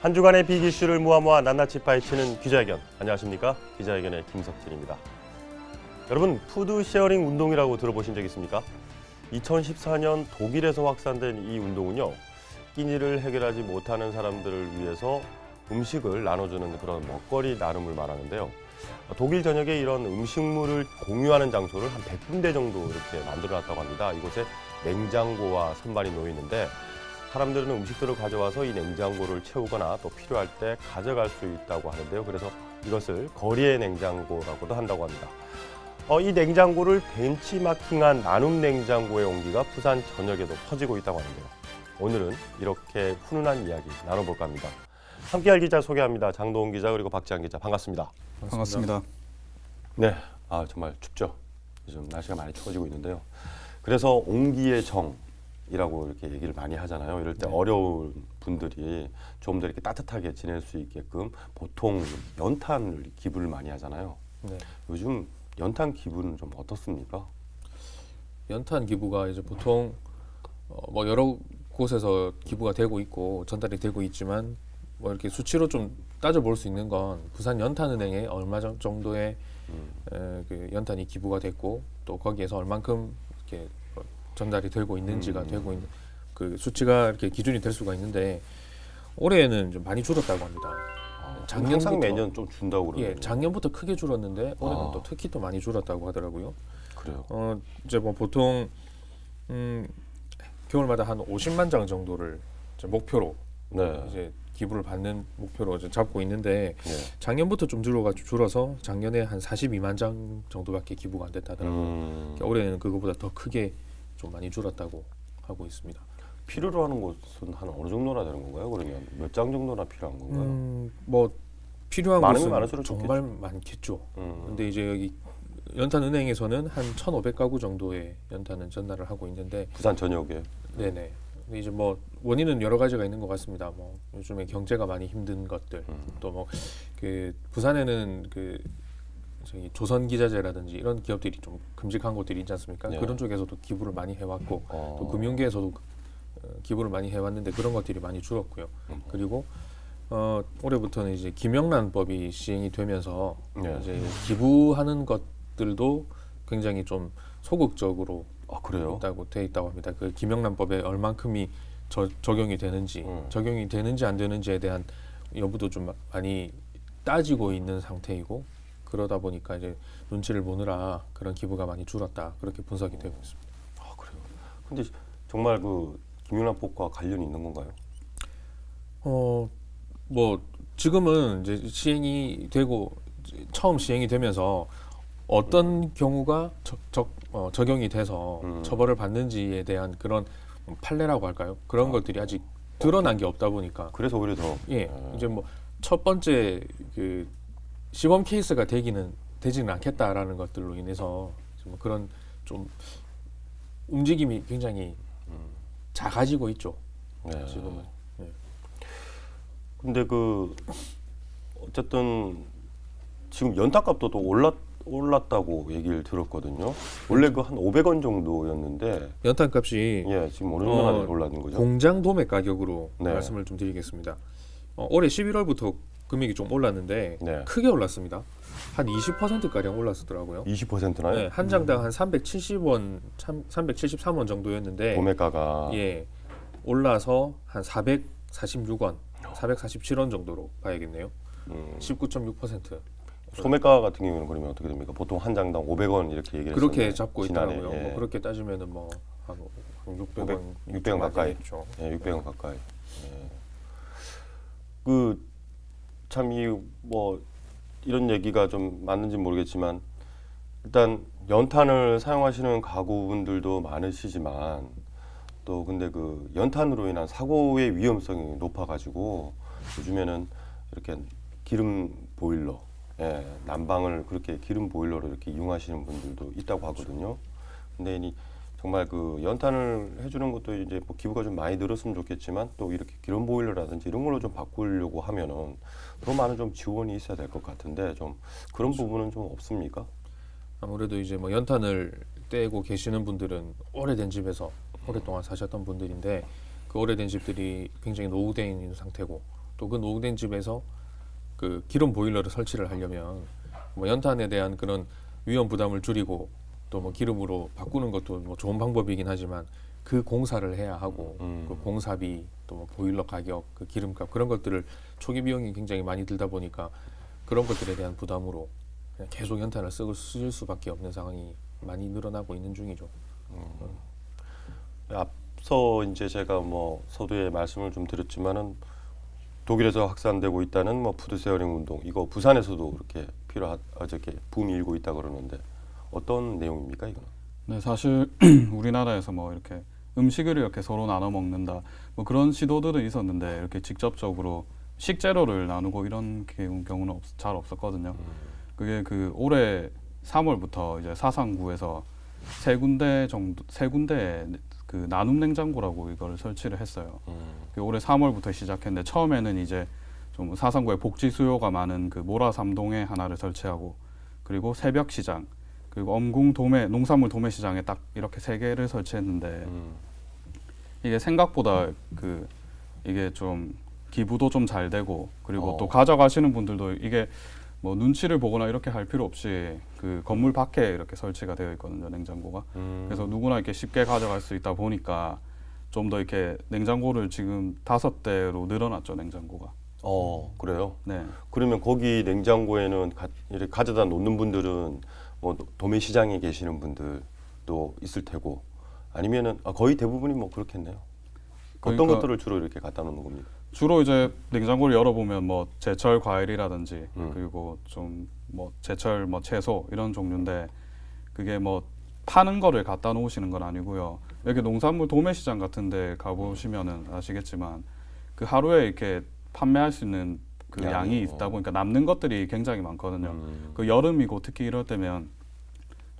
한 주간의 빅 이슈를 모아 모아 낱낱이 파헤치는 기자회견. 안녕하십니까? 기자회견의 김석진입니다. 여러분, 푸드 쉐어링 운동이라고 들어보신 적 있습니까? 2014년 독일에서 확산된 이 운동은요. 끼니를 해결하지 못하는 사람들을 위해서 음식을 나눠주는 그런 먹거리 나눔을 말하는데요. 독일 전역에 이런 음식물을 공유하는 장소를 한 100군데 정도 이렇게 만들어 놨다고 합니다. 이곳에 냉장고와 선반이 놓여 있는데 사람들은 음식들을 가져와서 이 냉장고를 채우거나 또 필요할 때 가져갈 수 있다고 하는데요. 그래서 이것을 거리의 냉장고라고도 한다고 합니다. 어, 이 냉장고를 벤치마킹한 나눔 냉장고의 온기가 부산 전역에도 퍼지고 있다고 하는데요. 오늘은 이렇게 훈훈한 이야기 나눠볼까 합니다. 함께할 기자 소개합니다. 장도훈 기자 그리고 박지한 기자 반갑습니다. 반갑습니다. 네, 아 정말 춥죠. 요즘 날씨가 많이 추워지고 있는데요. 그래서 온기의 정 이라고 이렇게 얘기를 많이 하잖아요. 이럴 때 네. 어려운 분들이 좀 더 이렇게 따뜻하게 지낼 수 있게끔 보통 연탄을 기부를 많이 하잖아요. 네. 요즘 연탄 기부는 좀 어떻습니까? 연탄 기부가 이제 보통 어, 뭐 여러 곳에서 기부가 되고 있고 전달이 되고 있지만 뭐 이렇게 수치로 좀 따져 볼 수 있는 건 부산 연탄은행에 얼마 정- 정도의 음. 에, 그 연탄이 기부가 됐고 또 거기에서 얼만큼 이렇게 어, 전달이 되고 있는지가 음. 되고 있는 그 수치가 이렇게 기준이 될 수가 있는데 올해는 좀 많이 줄었다고 합니다. 작년부터- 항상 매년 좀 준다고 예, 그러는데 작년부터 크게 줄었는데 올해는 아. 또 특히 또 많이 줄었다고 하더라고요. 그래요. 어 이제 뭐 보통 음 겨울마다 한 50만 장 정도를 이제 목표로 네. 이제 기부를 받는 목표로 이제 잡고 있는데 네. 작년부터 좀 줄어가지고 줄어서 작년에 한 42만 장 정도밖에 기부가 안 됐다더라고요. 음, 올해는 그거보다 더 크게 좀 많이 줄었다고 하고 있습니다. 필요로 하는 곳은 한 어느 정도나 되는 건가요? 그러면 몇 장 정도나 필요한 건가요? 음, 뭐 필요한 곳은 많을수록 정말 많겠죠. 음. 근데 이제 여기 연탄 은행에서는 한 1,500가구 정도의 연탄은 전달을 하고 있는데 부산 전역에 네네. 근데 이제 뭐 원인은 여러 가지가 있는 것 같습니다. 뭐 요즘에 경제가 많이 힘든 것들, 음. 또뭐 그 부산에는 그 저기 조선 기자재라든지 이런 기업들이 좀 큼직한 곳들이 있지 않습니까? 네. 그런 쪽에서도 기부를 많이 해왔고 어. 또 금융계에서도 어, 기부를 많이 해왔는데 그런 것들이 많이 줄었고요. 음. 그리고 어, 올해부터는 이제 김영란법이 시행이 되면서 네. 이제 기부하는 것들도 굉장히 좀 소극적으로 아 그래요? 있다고 돼 있다고 합니다. 그 김영란법에 얼만큼이 저, 적용이 되는지 음. 적용이 되는지 안 되는지에 대한 여부도 좀 많이 따지고 있는 상태이고 그러다 보니까 이제 눈치를 보느라 그런 기부가 많이 줄었다 그렇게 분석이 되고 있습니다. 아 그래요. 근데 정말 그 김윤환법과 관련이 있는 건가요? 어뭐 지금은 이제 시행이 되고 처음 시행이 되면서 어떤 경우가 적, 적, 어, 적용이 돼서 음. 처벌을 받는지에 대한 그런 판례라고 할까요? 그런 아. 것들이 아직 드러난 게 없다 보니까 그래서 오히려 더예 어. 이제 뭐 첫 번째 그 시범 케이스가 되기는 되지는 않겠다라는 것들로 인해서 좀 그런 좀 움직임이 굉장히 작아지고 있죠 네. 지금은 예. 근데 그 어쨌든 지금 연탄값도 또 올랐 올랐다고 얘기를 들었거든요. 원래 그 한 500원 정도였는데 연탄값이 예 지금 어느 정도나 어, 올랐는 거죠? 공장 도매 가격으로 네. 말씀을 좀 드리겠습니다. 어, 올해 11월부터 금액이 좀 올랐는데 네. 크게 올랐습니다. 한 20% 가량 올랐더라고요. 20%나요? 네, 한 장당 한 370원, 373원 정도였는데 도매가가 예 올라서 한 446원, 447원 정도로 봐야겠네요. 음, 19.6% 소매가 같은 경우는 그러면 어떻게 됩니까? 보통 한 장당 500원 이렇게 얘기를 그렇게 잡고 지난해, 있더라고요. 예. 뭐 그렇게 따지면은 뭐한 600원, 600원 가까이. 죠 예, 600원 가까이. 예. 그 참 이 뭐 이런 얘기가 좀 맞는지 모르겠지만 일단 연탄을 사용하시는 가구분들도 많으시지만 또 근데 그 연탄으로 인한 사고의 위험성이 높아가지고 요즘에는 이렇게 기름 보일러, 예, 난방을 그렇게 기름 보일러로 이렇게 이용하시는 분들도 있다고 하거든요. 근데 이 정말 그 연탄을 해주는 것도 이제 뭐 기부가 좀 많이 늘었으면 좋겠지만 또 이렇게 기름 보일러라든지 이런 걸로 좀 바꾸려고 하면은 더 많은 좀 지원이 있어야 될 것 같은데 좀 그런 부분은 좀 없습니까? 아무래도 이제 뭐 연탄을 떼고 계시는 분들은 오래된 집에서 오랫동안 사셨던 분들인데 그 오래된 집들이 굉장히 있는 상태고 또 그 노후된 집에서 그 기름 보일러를 설치를 하려면 뭐 연탄에 대한 그런 위험 부담을 줄이고 또 뭐 기름으로 바꾸는 것도 뭐 좋은 방법이긴 하지만 그 공사를 해야 하고 음. 그 공사비 또뭐 보일러 가격 그 기름값 그런 것들을 초기 비용이 굉장히 많이 들다 보니까 그런 것들에 대한 부담으로 그냥 계속 연탄을 쓰고 쓸 수밖에 없는 상황이 많이 늘어나고 있는 중이죠. 앞서 이제 제가 뭐 서두에 말씀을 좀 드렸지만은 독일에서 확산되고 있다는 뭐 푸드 세어링 운동 이거 부산에서도 그렇게 필요하 어저께 붐이 일고 있다 그러는데 어떤 내용입니까 이거는? 네, 사실 우리나라에서 뭐 이렇게 음식을 이렇게 서로 나눠 먹는다 뭐 그런 시도들은 있었는데 이렇게 직접적으로 식재료를 나누고 이런 경우- 경우는 없, 잘 없었거든요. 그게 그 올해 3월부터 이제 사상구에서 세 군데 정도 세 군데 그 나눔 냉장고라고 이걸 설치를 했어요. 음. 그 올해 3월부터 시작했는데 처음에는 이제 좀 사상구에 복지 수요가 많은 그 모라 삼동에 하나를 설치하고 그리고 새벽 시장 그리고 엄궁 도매 농산물 도매 시장에 딱 이렇게 세 개를 설치했는데 음. 이게 생각보다 그 이게 좀 기부도 좀 잘 되고 그리고 어. 또 가져가시는 분들도 이게 뭐 눈치를 보거나 이렇게 할 필요 없이 그 건물 밖에 이렇게 설치가 되어 있거든요 냉장고가 음. 그래서 누구나 이렇게 쉽게 가져갈 수 있다 보니까 좀 더 이렇게 냉장고를 지금 다섯 대로 늘어났죠 냉장고가 어 그래요. 네 그러면 거기 냉장고에는 가, 이렇게 가져다 놓는 분들은 뭐 도- 도매 시장에 계시는 분들도 있을 테고 아니면은 아, 거의 대부분이 뭐 그렇겠네요. 어떤 그러니까- 것들을 주로 이렇게 갖다 놓는 겁니까? 주로 이제 냉장고를 열어보면 뭐 제철 과일이라든지 음. 그리고 좀 뭐 제철 뭐 채소 이런 종류인데 그게 뭐 파는 거를 갖다 놓으시는 건 아니고요. 여기 농산물 도매 시장 같은데 가보시면은 아시겠지만 그 하루에 이렇게 판매할 수 있는 그 양이, 양이 어. 있다 보니까 남는 것들이 굉장히 많거든요. 음. 그 여름이고 특히 이럴 때면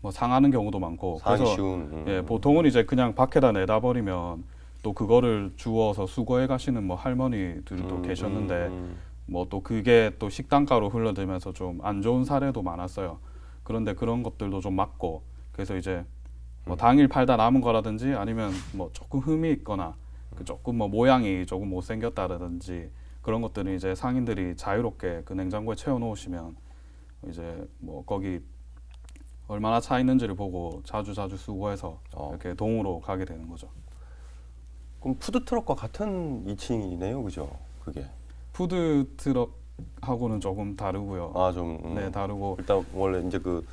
뭐 상하는 경우도 많고 그래서 쉬운. 음. 예, 보통은 이제 그냥 밖에다 내다 버리면 또 그거를 주워서 수거해 가시는 뭐 할머니들도 음, 계셨는데 음, 뭐또 그게 또 식단가로 흘러들면서 좀 안 좋은 사례도 많았어요. 그런데 그런 것들도 좀 막고 그래서 이제 음. 뭐 당일 팔다 남은 거라든지 아니면 뭐 조금 흠이 있거나 그 조금 뭐 모양이 조금 못 생겼다라든지 그런 것들은 이제 상인들이 자유롭게 그 냉장고에 채워 놓으시면 이제 뭐 거기 얼마나 차 있는지를 보고 자주 자주 수거해서 어. 이렇게 동으로 가게 되는 거죠. 그럼 푸드 트럭과 같은 이칭이네요, 그죠? 그게 푸드 트럭하고는 조금 다르고요. 아 좀 음. 네, 다르고 일단 원래 이제 그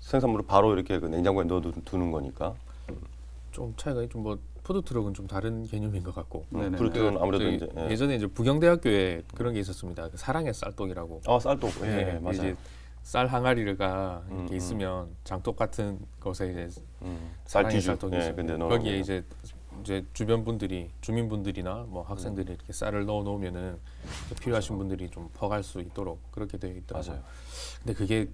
생산물을 바로 이렇게 그 냉장고에 넣어 두는 거니까. 좀 차이가 있죠. 뭐 푸드 트럭은 좀 다른 개념인 것 같고. 음, 네네네. 푸드 트럭은 아무래도 저희 이제 예. 예전에 이제 부경대학교에 그런 게 있었습니다. 그 사랑의 쌀떡이라고. 아 쌀도 예, 네, 맞아요. 이제 쌀 항아리가 음, 이렇게 음. 있으면 장독 같은 것에 이제 음, 사랑의 쌀티주. 쌀떡이 예, 있어요. 근데 넣어 거기에 이제 이제 주변 분들이 주민분들이나 뭐 학생들이 음. 이렇게 쌀을 넣어 놓으면은 필요하신 분들이 좀 퍼갈 수 있도록 그렇게 되어 있더라고요. 맞아요. 근데 그게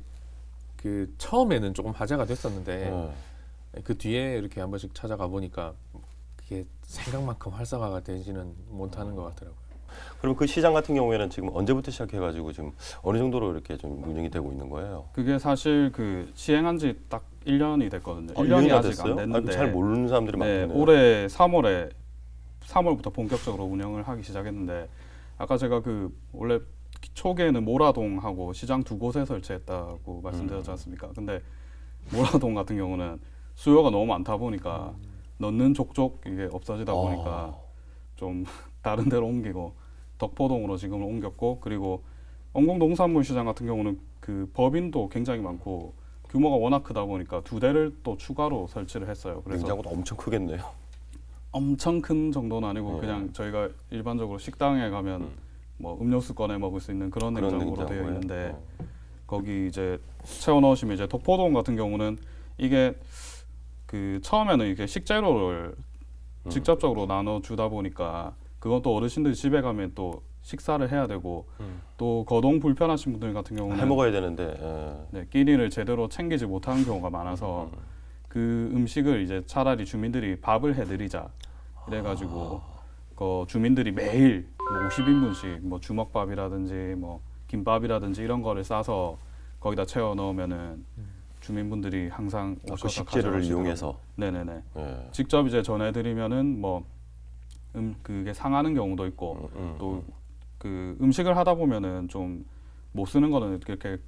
그 처음에는 조금 화제가 됐었는데 예. 그 뒤에 이렇게 한 번씩 찾아가 보니까 그게 생각만큼 활성화가 되지는 못하는 것 같더라고요. 그럼 그 시장 같은 경우에는 지금 언제부터 시작해가지고 지금 어느 정도로 이렇게 좀 운영이 되고 있는 거예요? 그게 사실 그 시행한 지 딱 1년이 됐거든요. 아, 1년이 다 아직 됐어요? 안 아, 됐는데 잘 모르는 사람들이 네, 많네요. 올해 3월에 3월부터 본격적으로 운영을 하기 시작했는데 아까 제가 그 원래 초기에는 모라동하고 시장 두 곳에 설치했다고 말씀드렸지 음. 않습니까? 근데 모라동 같은 경우는 수요가 너무 많다 보니까 넣는 족족 이게 없어지다 보니까 아, 좀 다른 데로 옮기고 덕포동으로 지금 옮겼고 그리고 원공 농산물 시장 같은 경우는 그 법인도 굉장히 많고 규모가 워낙 크다 보니까 두 대를 또 추가로 설치를 했어요. 그래서 냉장고도 엄청 크겠네요. 엄청 큰 정도는 아니고 네. 그냥 저희가 일반적으로 식당에 가면 음. 뭐 음료수 꺼내 먹을 수 있는 그런 그런 냉장고로 되어 냉장고에. 있는데 어. 거기 이제 채워 넣으시면 이제 덕포동 같은 경우는 이게 그 처음에는 이게 식재료를 음. 직접적으로 나눠 주다 보니까 그건 또 어르신들 집에 가면 또 식사를 해야 되고 음. 또 거동 불편하신 분들 같은 경우는 해 먹어야 되는데. 예. 네, 끼니를 제대로 챙기지 못하는 경우가 많아서 음. 그 음식을 이제 차라리 주민들이 밥을 해드리자 이래가지고 아. 그 주민들이 매일 뭐 50인분씩 뭐 주먹밥이라든지 뭐 김밥이라든지 이런 거를 싸서 거기다 채워 넣으면은 주민분들이 항상 아, 오셔서 그 식재료를 가져가시더라고요. 이용해서. 네네네 예. 직접 이제 전해드리면은 뭐 음, 그게 상하는 경우도 있고 음, 음, 또 그 음식을 하다 보면은 좀 못 쓰는 거는 이렇게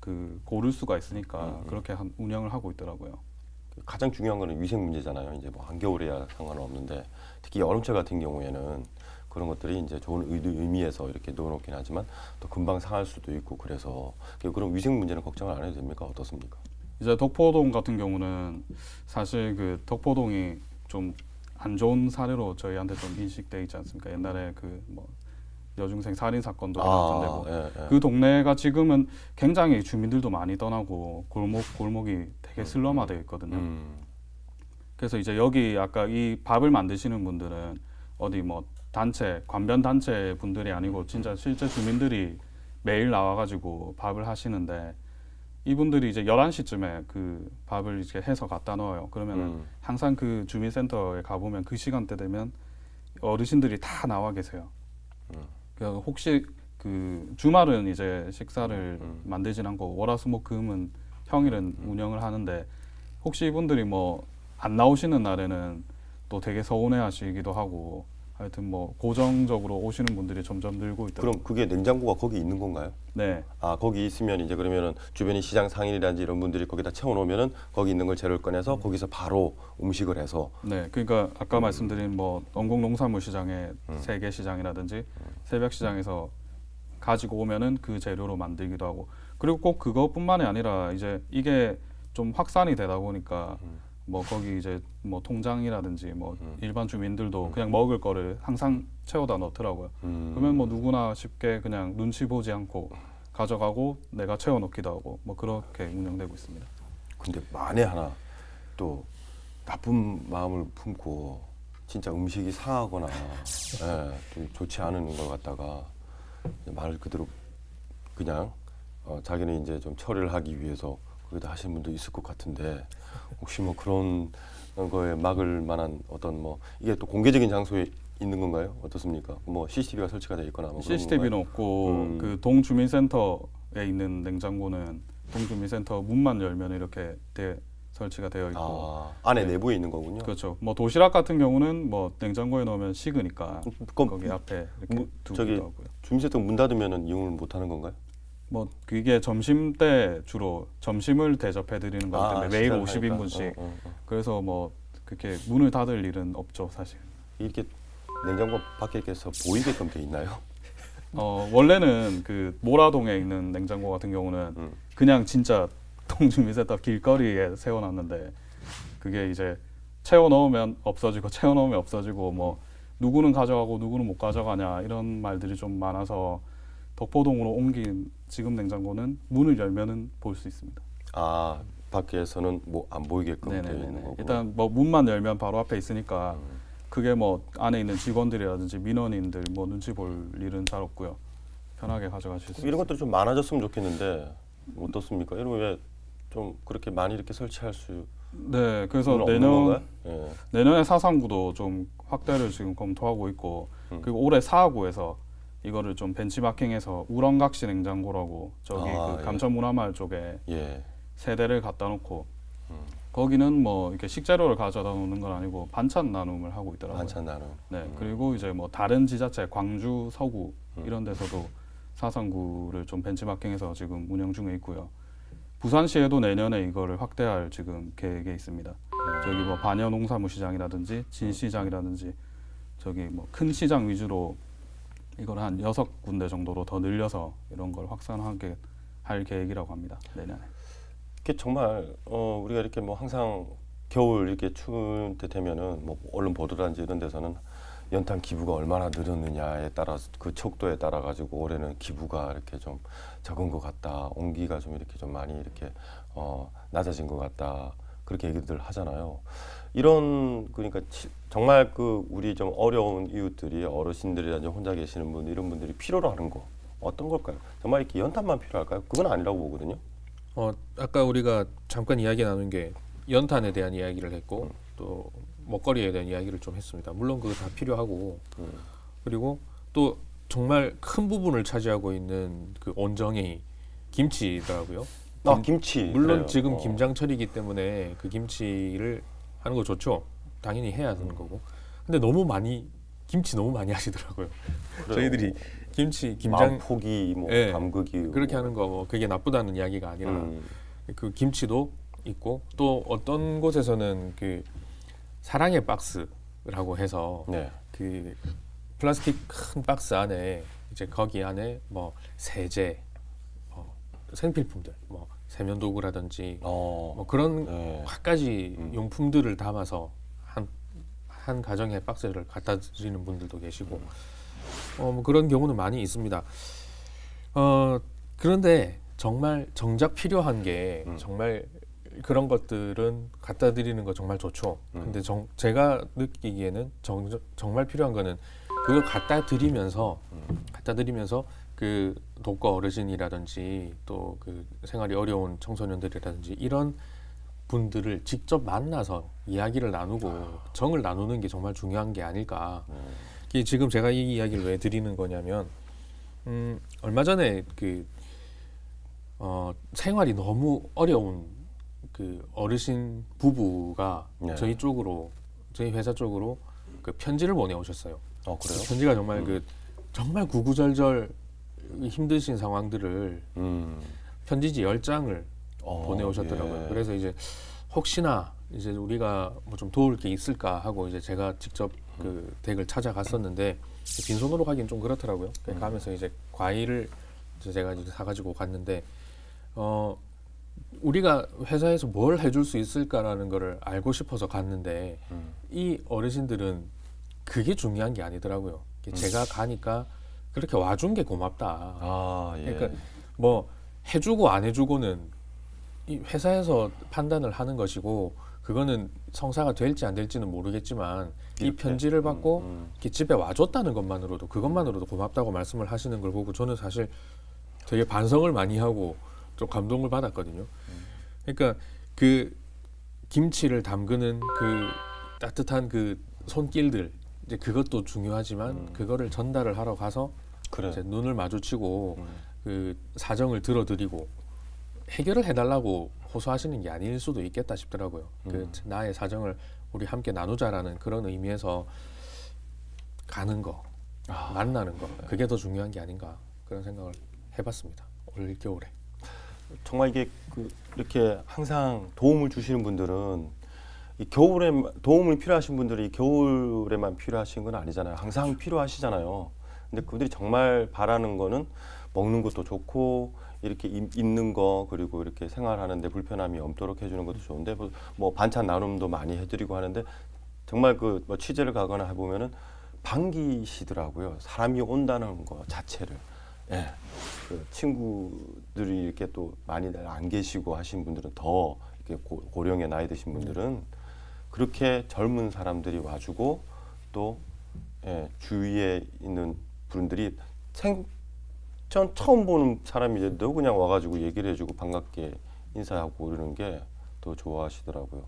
그 고를 수가 있으니까 음, 음. 그렇게 한 운영을 하고 있더라고요. 가장 중요한 거는 위생 문제잖아요. 이제 뭐 한겨울이야 상관은 없는데 특히 여름철 같은 경우에는 그런 것들이 이제 좋은 의도, 의미에서 이렇게 넣어놓긴 하지만 또 금방 상할 수도 있고 그래서 그런 위생 문제는 걱정을 안 해도 됩니까? 어떻습니까? 이제 덕포동 같은 경우는 사실 그 덕포동이 좀 안 좋은 사례로 저희한테 좀 인식돼 있지 않습니까? 옛날에 그 뭐 여중생 살인 사건도 일어났던 데고 예, 예. 그 동네가 지금은 굉장히 주민들도 많이 떠나고 골목 골목이 되게 슬럼화되어 있거든요. 음, 그래서 이제 여기 아까 이 밥을 만드시는 분들은 어디 뭐 단체 관변 단체 분들이 아니고 진짜 실제 주민들이 매일 나와가지고 밥을 하시는데 이분들이 이제 11시쯤에 그 밥을 이제 해서 갖다 넣어요. 그러면은 음. 항상 그 주민센터에 가보면 그 시간대 되면 어르신들이 다 나와 계세요. 음. 그래서 혹시 그 주말은 이제 식사를 음. 만들진 않고 월화수목금은 평일은 운영을 하는데 혹시 이분들이 뭐 안 나오시는 날에는 또 되게 서운해하시기도 하고 하여튼 뭐 고정적으로 오시는 분들이 점점 늘고 있더라고요. 그럼 그게 냉장고가 거기 있는 건가요? 네, 아 거기 있으면 이제 그러면은 주변이 시장 상인이라든지 이런 분들이 거기다 채워놓으면은 거기 있는 걸 재료를 꺼내서 음. 거기서 바로 음식을 해서 네. 그러니까 아까 말씀드린 뭐 원곡 농산물 시장의 음. 세계 시장이라든지 새벽 시장에서 가지고 오면은 그 재료로 만들기도 하고 그리고 꼭 그것뿐만이 아니라 이제 이게 좀 확산이 되다 보니까 음. 뭐 거기 이제 뭐 통장이라든지 뭐 음. 일반 주민들도 그냥 먹을 거를 항상 채워다 넣더라고요. 음. 그러면 뭐 누구나 쉽게 그냥 눈치 보지 않고 가져가고 내가 채워 넣기도 하고 뭐 그렇게 운영되고 있습니다. 근데 만에 하나 또 나쁜 마음을 품고 진짜 음식이 상하거나 예, 좀 좋지 않은 걸 갖다가 말 그대로 그냥 어, 자기는 이제 좀 처리를 하기 위해서 거기다 하시는 분도 있을 것 같은데 혹시 뭐 그런 거에 막을 만한 어떤 뭐 이게 또 공개적인 장소에 있는 건가요? 어떻습니까? 뭐 CCTV가 설치가 돼 있거나 뭐 CCTV는? 없고 음. 그 동주민센터에 있는 냉장고는 동주민센터 문만 열면 이렇게 대, 설치가 되어 있고 아, 안에 네. 내부에 있는 거군요. 그렇죠. 뭐 도시락 같은 경우는 뭐 냉장고에 넣으면 식으니까 거기 앞에 이렇게 무- 두기도 저기 하고요. 주민센터 문 닫으면은 이용을 못 하는 건가요? 뭐 그게 점심 때 주로 점심을 대접해 드리는 거기 때문에 매일 아, 식사를 50인분씩 하니까. 어, 어, 어. 그래서 뭐 그렇게 문을 닫을 일은 없죠 사실. 이렇게 냉장고 밖에 이렇게서 보이게끔 돼 있나요? 어 원래는 그 모라동에 있는 냉장고 같은 경우는 음. 그냥 진짜 동주민센터 길거리에 세워놨는데 그게 이제 채워 넣으면 없어지고 채워 넣으면 없어지고 뭐 누구는 가져가고 누구는 못 가져가냐 이런 말들이 좀 많아서 덕포동으로 옮긴 지금 냉장고는 문을 열면은 볼 수 있습니다. 아 밖에서는 뭐 안 보이게끔 되어 있는 네네네. 거고. 일단 뭐 문만 열면 바로 앞에 있으니까 음. 그게 뭐 안에 있는 직원들이라든지 민원인들 뭐 눈치 볼 일은 잘 없고요. 편하게 가져가실 수 이런. 것들이 좀 많아졌으면 좋겠는데 어떻습니까? 이런 왜좀 그렇게 많이 이렇게 설치할 수 네, 그래서 내년? 예. 내년에 사상구도 좀 확대를 지금 검토하고 있고 음. 그리고 올해 사하구에서 이거를 좀 벤치마킹해서 우렁각시 냉장고라고 저기 아, 그 예. 감천 문화마을 쪽에 예. 세 대를 갖다 놓고 음. 거기는 뭐 이렇게 식재료를 가져다 놓는 건 아니고 반찬 나눔을 하고 있더라고요. 반찬 나눔. 네, 음. 그리고 이제 뭐 다른 지자체 광주, 서구 음. 이런 데서도 사상구를 좀 벤치마킹해서 지금 운영 중에 있고요. 부산시에도 내년에 이거를 확대할 지금 계획에 있습니다. 저기 뭐 반야 농사무 시장이라든지 진 시장이라든지 저기 뭐 큰 시장 위주로 이걸 한 여섯 군데 정도로 더 늘려서 이런 걸 확산하게 할 계획이라고 합니다. 내년에. 이게 정말 어 우리가 이렇게 뭐 항상 겨울 이렇게 추운 때 되면은 뭐 언론 보도라든지 이런 데서는 연탄 기부가 얼마나 늘었느냐에 따라서 그 척도에 따라 가지고 올해는 기부가 이렇게 좀 적은 것 같다 온기가 좀 이렇게 좀 많이 이렇게 어 낮아진 것 같다 그렇게 얘기들 하잖아요 이런 그러니까 치- 정말 그 우리 좀 어려운 이웃들이 어르신들이라든지 혼자 계시는 분 이런 분들이 필요로 하는 거 어떤 걸까요 정말 이렇게 연탄만 필요할까요 그건 아니라고 보거든요 어 아까 우리가 잠깐 이야기 나눈 게 연탄에 대한 이야기를 했고 음. 또 먹거리에 대한 이야기를 좀 했습니다. 물론 그거 다 필요하고 음. 그리고 또 정말 큰 부분을 차지하고 있는 그 온정이 김치더라고요. 아 김치 물론 그래요. 지금 어. 김장철이기 때문에 그 김치를 하는 거 좋죠. 당연히 해야 되는 거고. 근데 너무 많이 김치 너무 많이 하시더라고요. 그래요. 저희들이 김치 김장 포기 뭐 예, 담그기 그렇게 하는 거 뭐 그게 나쁘다는 이야기가 아니라 음. 그 김치도 있고 또 어떤 곳에서는 그 사랑의 박스라고 해서 네. 그 플라스틱 큰 박스 안에 이제 거기 안에 뭐 세제, 뭐 생필품들, 뭐 세면도구라든지 어. 뭐 그런 네. 갖가지 음. 용품들을 담아서 한, 한 가정에 박스를 갖다 드리는 분들도 계시고 어, 뭐 그런 경우는 많이 있습니다. 어, 그런데 정말 정작 필요한 게 음. 정말 그런 것들은 갖다 드리는 거 정말 좋죠. 음. 근데 정, 제가 느끼기에는 정, 정말 필요한 거는 그걸 갖다 드리면서 음. 갖다 드리면서 그 독거 어르신이라든지 또 그 생활이 어려운 청소년들이라든지 이런 분들을 직접 만나서 이야기를 나누고 정을 나누는 게 정말 중요한 게 아닐까. 음. 이게 지금 제가 이 이야기를 왜 드리는 거냐면 음, 얼마 전에 그 어, 생활이 너무 어려운 그 어르신 부부가 네. 저희 쪽으로 저희 회사 쪽으로 그 편지를 보내 오셨어요. 어 그래요? 그 편지가 정말 음. 그 정말 구구절절 힘드신 상황들을 음. 편지지 열 장을 어, 보내오셨더라고요. 예. 그래서 이제 혹시나 이제 우리가 뭐 좀 도울 게 있을까 하고 이제 제가 직접 그 댁을 찾아갔었는데 빈손으로 가긴 좀 그렇더라고요. 그래서 음. 가면서 이제 과일을 이제 제가 이제 사가지고 갔는데 어 우리가 회사에서 뭘 해줄 수 있을까라는 거를 알고 싶어서 갔는데 음. 이 어르신들은 그게 중요한 게 아니더라고요. 제가 가니까 그렇게 와준 게 고맙다. 아 예. 그러니까 뭐 해주고 안 해주고는 이 회사에서 판단을 하는 것이고 그거는 성사가 될지 안 될지는 모르겠지만 이 이렇게. 편지를 받고 음, 음. 이렇게 집에 와줬다는 것만으로도 그것만으로도 고맙다고 말씀을 하시는 걸 보고 저는 사실 되게 반성을 많이 하고 좀 감동을 받았거든요. 그러니까 그 김치를 담그는 그 따뜻한 그 손길들 이제 그것도 중요하지만 음. 그거를 전달을 하러 가서 그래. 이제 눈을 마주치고 음. 그 사정을 들어드리고 해결을 해달라고 호소하시는 게 아닐 수도 있겠다 싶더라고요. 그 음. 나의 사정을 우리 함께 나누자라는 그런 의미에서 가는 거, 아, 만나는 거, 그게 더 중요한 게 아닌가 그런 생각을 해봤습니다. 올 겨울에. 정말 이게 그 이렇게 항상 도움을 주시는 분들은 이 겨울에 도움을 필요하신 분들이 이 겨울에만 필요하신 건 아니잖아요. 항상 필요하시잖아요. 근데 그들이 정말 바라는 거는 먹는 것도 좋고 이렇게 이- 있는 거 그리고 이렇게 생활하는데 불편함이 없도록 해주는 것도 좋은데 뭐, 뭐 반찬 나눔도 많이 해드리고 하는데 정말 그 뭐 취재를 가거나 해보면은 반기시더라고요. 사람이 온다는 거 자체를. 예. 그 친구들이 이렇게 또 많이 안 계시고 하신 분들은 더 이렇게 고, 고령의 나이 드신 분들은 그렇게 젊은 사람들이 와주고 또 예, 주위에 있는 분들이 생전 처음 보는 사람인데도 그냥 와가지고 얘기를 해주고 반갑게 인사하고 그러는 게 더 좋아하시더라고요.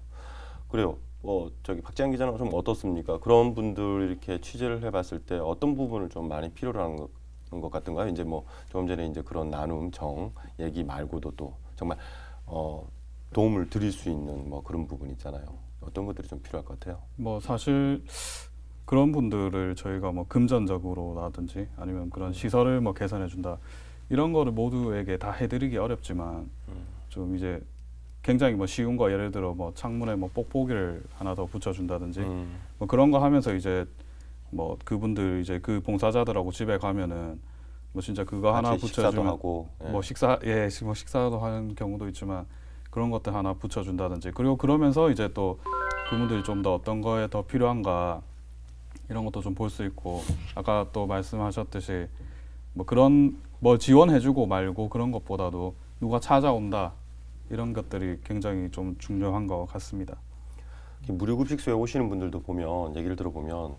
그래요. 뭐 저기 박지한 기자는 좀 어떻습니까? 그런 분들 이렇게 취재를 해봤을 때 어떤 부분을 좀 많이 필요로 하는 것, 것 같은가요? 이제 뭐 조금 전에 이제 그런 나눔, 정 얘기 말고도 또 정말 어, 도움을 드릴 수 있는 뭐 그런 부분 있잖아요. 어떤 것들이 좀 필요할 것 같아요. 뭐 사실 그런 분들을 저희가 뭐 금전적으로라든지 아니면 그런 시설을 뭐 개선해 준다 이런 거를 모두에게 다 해드리기 어렵지만 음. 좀 이제 굉장히 뭐 쉬운 거 예를 들어 뭐 창문에 뭐 뽁뽁이를 하나 더 붙여준다든지 음. 뭐 그런 거 하면서 이제 뭐 그분들 이제 그 봉사자들하고 집에 가면은 뭐 진짜 그거 하나 붙여주면 하고 예. 뭐 식사 예, 시- 뭐 식사도 하는 경우도 있지만 그런 것들 하나 붙여준다든지 그리고 그러면서 이제 또 그분들이 좀 더 어떤 거에 더 필요한가 이런 것도 좀 볼 수 있고 아까 또 말씀하셨듯이 뭐 그런 뭐 지원해주고 말고 그런 것보다도 누가 찾아온다 이런 것들이 굉장히 좀 중요한 것 같습니다. 무료급식소에 오시는 분들도 보면 얘기를 들어보면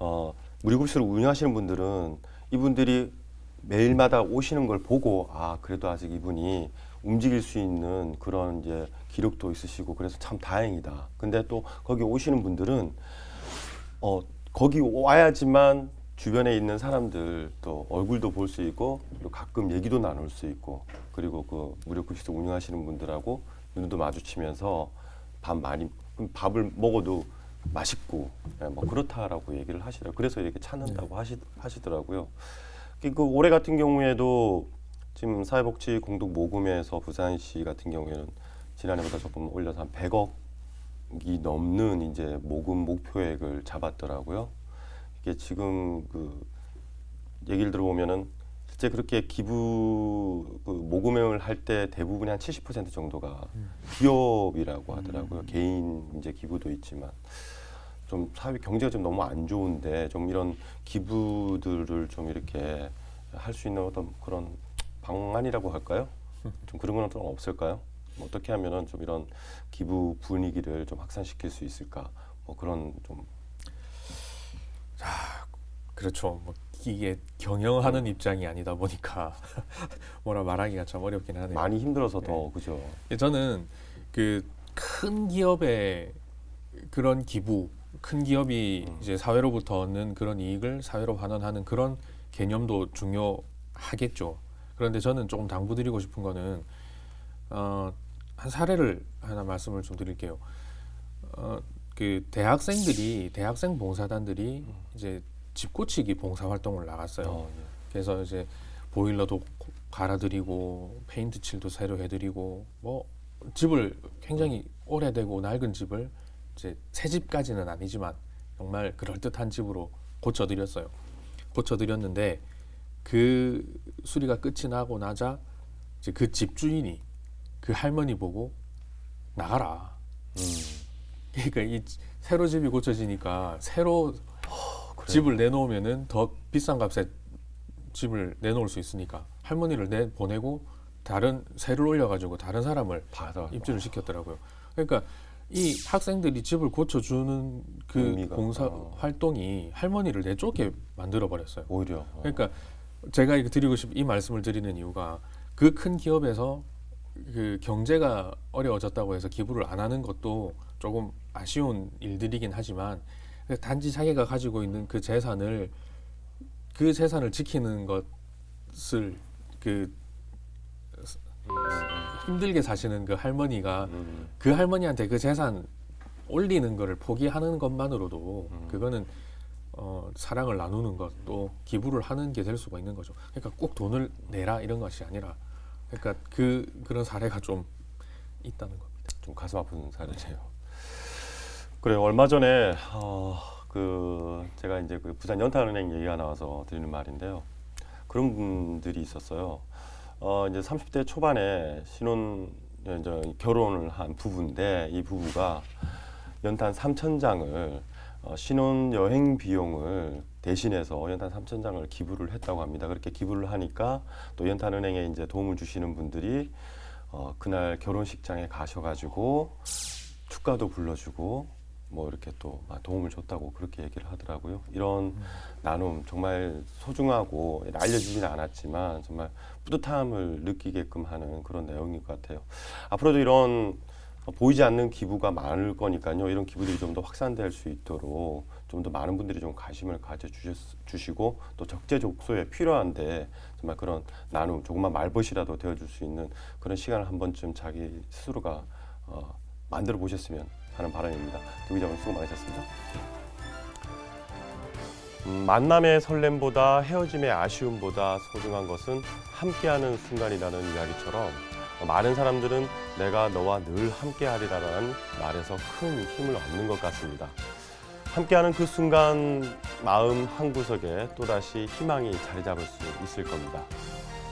어, 무료급식소를 운영하시는 분들은 이분들이 매일마다 오시는 걸 보고 아 그래도 아직 이분이 움직일 수 있는 그런 이제 기록도 있으시고 그래서 참 다행이다. 근데 또 거기 오시는 분들은 어 거기 와야지만 주변에 있는 사람들 또 얼굴도 볼 수 있고 그리고 가끔 얘기도 나눌 수 있고 그리고 그 무료급식소 운영하시는 분들하고 눈도 마주치면서 밥 많이 밥을 먹어도 맛있고 예, 뭐 그렇다라고 얘기를 하시더라고요. 그래서 이렇게 찾는다고 하시, 하시더라고요. 그- 그 올해 같은 경우에도 지금 사회복지 공동 모금에서 부산시 같은 경우에는 지난해보다 조금 올려서 한 100억 이 넘는 이제 모금 목표액을 잡았더라고요. 이게 지금 그 얘기를 들어보면은 실제 그렇게 기부 그 모금을 할 때 대부분이 한70% 정도가 기업이라고 하더라고요. 개인 이제 기부도 있지만 좀 사회 경제가 좀 너무 안 좋은데 좀 이런 기부들을 좀 이렇게 할 수 있는 어떤 그런 방안이라고 할까요? 좀 그런 건좀 없을까요? 뭐 어떻게 하면은 좀 이런 기부 분위기를 좀 확산시킬 수 있을까? 뭐 그런 좀 그렇죠. 뭐 이게 경영하는 입장이 아니다 보니까 뭐라 말하기가 참 어렵긴 하네요. 많이 힘들어서 더 그죠? 예, 저는 그 큰 기업의 그런 기부, 큰 기업이 이제 사회로부터 얻는 그런 이익을 사회로 환원하는 그런 개념도 중요하겠죠. 그런데 저는 조금 당부드리고 싶은 거는 어, 한 사례를 하나 말씀을 좀 드릴게요. 어, 그 대학생들이 대학생 봉사단들이 이제 집 고치기 봉사 활동을 나갔어요. 어, 예. 그래서 이제 보일러도 고- 갈아드리고 페인트 칠도 새로 해드리고 뭐 집을 굉장히 오래되고 낡은 집을 이제 새 집까지는 아니지만 정말 그럴 듯한 집으로 고쳐드렸어요. 고쳐드렸는데 그 수리가 끝이 나고 나자 이제 그 집주인이 그 할머니 보고 나가라. 음. 그러니까 이 새로 집이 고쳐지니까 새로 집을 내놓으면은 더 비싼 값에 집을 내놓을 수 있으니까 할머니를 내 보내고 다른 새를 올려가지고 다른 사람을 받아 입주를 시켰더라고요. 그러니까 이 학생들이 집을 고쳐주는 그 의미가, 어. 활동이 할머니를 내쫓게 만들어 버렸어요. 오히려 어. 그러니까 제가 드리고 싶 이 말씀을 드리는 이유가 그 큰 기업에서 그 경제가 어려워졌다고 해서 기부를 안 하는 것도 조금 아쉬운 일들이긴 하지만 그 단지 자기가 가지고 있는 그 재산을 그 재산을 지키는 것을 그 힘들게 사시는 그 할머니가 음. 그 할머니한테 그 재산 올리는 거를 포기하는 것만으로도 그거는 어, 사랑을 나누는 것또 기부를 하는 게 될 수가 있는 거죠. 그러니까 꼭 돈을 내라 이런 것이 아니라 그러니까 그 그런 사례가 좀 있다는 겁니다. 좀 가슴 아픈 사례네요. 그래 얼마 전에 어, 그 제가 이제 그 부산 연탄은행 얘기가 나와서 드리는 말인데요. 그런 분들이 있었어요. 어, 이제 30대 초반에 신혼 이제 결혼을 한 부부인데 이 부부가 연탄 3천 장을 어, 신혼 여행 비용을 대신해서 연탄 3천 장을 기부를 했다고 합니다. 그렇게 기부를 하니까 또 연탄은행에 이제 도움을 주시는 분들이 어, 그날 결혼식장에 가셔가지고 축가도 불러주고 뭐 이렇게 또막 도움을 줬다고 그렇게 얘기를 하더라고요. 이런 나눔 정말 소중하고 알려지지는 않았지만 정말 뿌듯함을 느끼게끔 하는 그런 내용인 것 같아요. 앞으로도 이런 보이지 않는 기부가 많을 거니까요. 이런 기부들이 좀 더 확산될 수 있도록 좀 더 많은 분들이 좀 관심을 가져 주시고 또 적재적소에 필요한데 정말 그런 나눔 조금만 말벗이라도 되어줄 수 있는 그런 시간을 한 번쯤 자기 스스로가 어, 만들어 보셨으면 하는 바람입니다. 두 기자 오늘 수고 많으셨습니다. 음, 만남의 설렘보다 헤어짐의 아쉬움보다 소중한 것은 함께하는 순간이라는 이야기처럼 많은 사람들은 내가 너와 늘 함께하리라는 말에서 큰 힘을 얻는 것 같습니다. 함께하는 그 순간 마음 한 구석에 또다시 희망이 자리 잡을 수 있을 겁니다.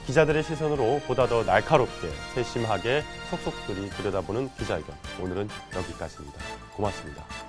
기자들의 시선으로 보다 더 날카롭게 세심하게 속속들이 들여다보는 기자회견 오늘은 여기까지입니다. 고맙습니다.